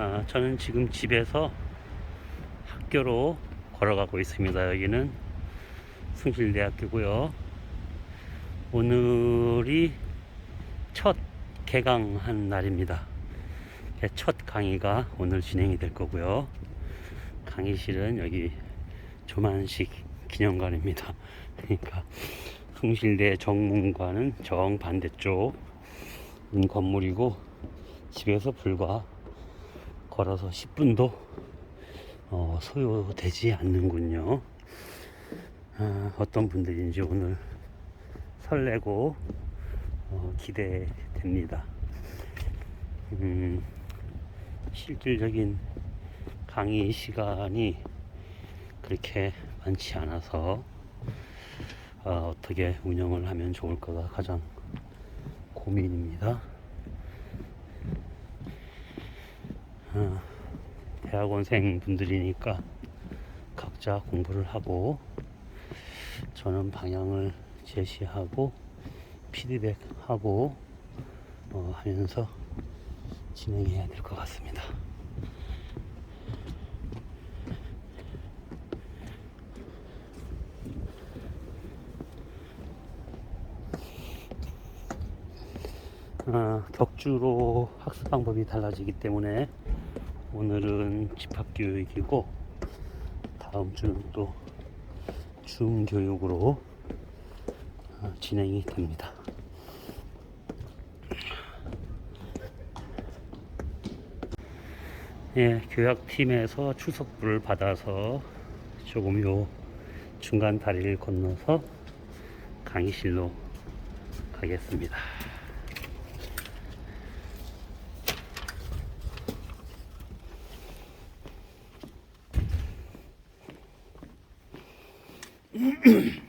아, 저는 지금 집에서 학교로 걸어가고 있습니다. 여기는 숭실대학교고요. 오늘이 첫 개강한 날입니다. 첫 강의가 오늘 진행이 될 거고요. 강의실은 여기 조만식 기념관입니다. 그러니까 숭실대 정문관은 정반대쪽 인 건물이고 집에서 불과 걸어서 10분도 어, 소요되지 않는군요. 아, 어떤 분들인지 오늘 설레고 어, 기대됩니다. 음, 실질적인 강의 시간이 그렇게 많지 않아서 어, 어떻게 운영을 하면 좋을까가 가장 고민입니다. 어, 대학원생 분들이니까 각자 공부를 하고 저는 방향을 제시하고 피드백하고 어, 하면서 진행해야 될 것 같습니다. 아, 격주로 학습 방법이 달라지기 때문에 오늘은 집합교육이고 다음 주는 또 중교육으로 어, 진행이 됩니다. 예, 교약팀에서 출석부를 받아서 조금 요 중간 다리를 건너서 강의실로 가겠습니다. Mm-hmm.